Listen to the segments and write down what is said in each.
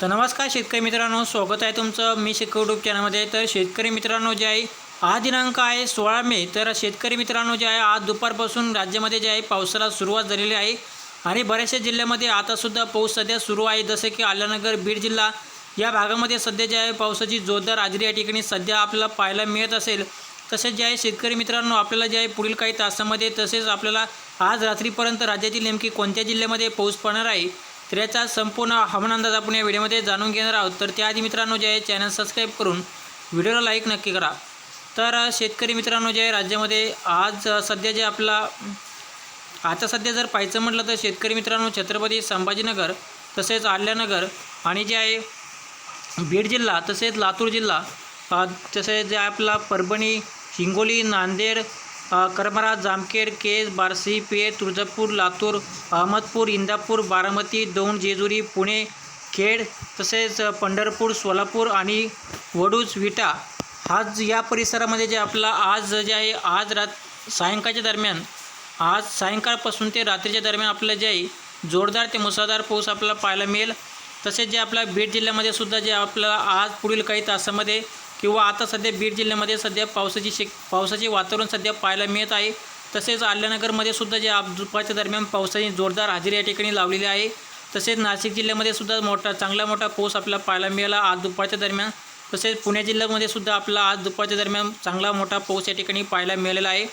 तर नमस्कार शेतकरी मित्रांनो स्वागत आहे तुमचं मी शेतकरी यूट्यूब चॅनलमध्ये. तर शेतकरी मित्रांनो जे आहे हा दिनांक आहे सोळा मे. तर शेतकरी मित्रांनो जे आहे आज दुपारपासून राज्यामध्ये जे आहे पावसाला सुरुवात झालेली आहे. आणि बऱ्याचशा जिल्ह्यामध्ये आतासुद्धा पाऊस सध्या सुरू आहे. जसं की आल्यानगर बीड जिल्हा या भागामध्ये सध्या जे आहे पावसाची जोरदार आजरी या ठिकाणी सध्या आपल्याला पाहायला मिळत असेल. तसेच जे आहे शेतकरी मित्रांनो आपल्याला जे आहे पुढील काही तासामध्ये तसेच आपल्याला आज रात्रीपर्यंत राज्यातील नेमकी कोणत्या जिल्ह्यामध्ये पाऊस पडणार आहे तर याचा संपूर्ण हवामान अंदाज आपण या व्हिडिओमध्ये जाणून घेणार आहोत. तर त्याआधी मित्रांनो जे आहे चॅनल सबस्क्राईब करून व्हिडिओला लाईक नक्की करा. तर शेतकरी मित्रांनो जे आहे राज्यामध्ये आज सध्या जे आपला आता सध्या जर पाहायचं म्हटलं तर शेतकरी मित्रांनो छत्रपती संभाजीनगर तसेच आल्यानगर आणि जे आहे बीड जिल्हा तसेच लातूर जिल्हा तसेच जे आपला परभणी हिंगोली नांदेड अ, जामखेड केज बार्शी पेठ तुळजापूर लातूर अहमदपूर इंदापूर बारामती दौंड जेजुरी पुणे खेड तसेच पंढरपूर सोलापूर आणि वडूज विटा. हा ज- या परिसरामध्ये जे आपला आज जे आहे आज रात सायंकाळच्या दरम्यान आज सायंकाळपासून ते रात्रीच्या दरम्यान आपलं जे आहे जोरदार ते मुसळधार पाऊस आपल्याला पाहायला मिळेल. तसेच जे आपल्या बीड जिल्ह्यामध्ये सुद्धा जे आपलं आज पुढील काही तासामध्ये किंवा आता सध्या बीड जिल्ह्यामध्ये सध्या पावसाची शेक पावसाचे वातावरण सध्या पाहायला मिळत आहे. तसेच आल्यानगरमध्ये सुद्धा जे आज दुपारच्या दरम्यान पावसाने जोरदार हजेरी या ठिकाणी लावलेली आहे. तसेच नाशिक जिल्ह्यामध्ये सुद्धा मोठा चांगला मोठा पाऊस आपल्याला पाहायला मिळाला आज दुपारच्या दरम्यान. तसेच पुणे जिल्ह्यामध्ये सुद्धा आपला आज दुपारच्या दरम्यान चांगला मोठा पाऊस या ठिकाणी पाहायला मिळालेला आहे.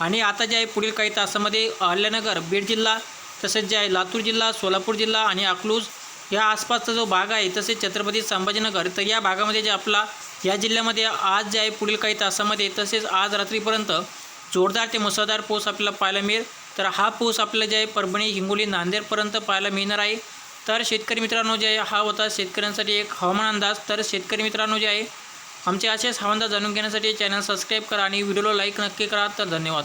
आणि आता जे आहे पुढील काही तासामध्ये अहल्यानगर बीड जिल्हा तसेच जे आहे लातूर जिल्हा सोलापूर जिल्हा आणि अकलूज या आसपासचा जो भाग आहे तसेच छत्रपती संभाजीनगर तर या भागामध्ये जे आपला या जिल्ह्यामध्ये आज जे आहे पुढील काही तासामध्ये तसेच आज रात्रीपर्यंत जोरदार ते मुसळधार पाऊस आपल्याला पाहायला मिळेल. तर हा पाऊस आपल्याला जे आहे परभणी हिंगोली नांदेडपर्यंत पाहायला मिळणार आहे. तर शेतकरी मित्रांनो जे आहे हा होता शेतकऱ्यांसाठी एक हवामान अंदाज. तर शेतकरी मित्रांनो जे आहे आमचे असेच हवामान अंदाज जाणून घेण्यासाठी चॅनल सबस्क्राईब करा आणि व्हिडिओला लाईक नक्की करा. तर धन्यवाद.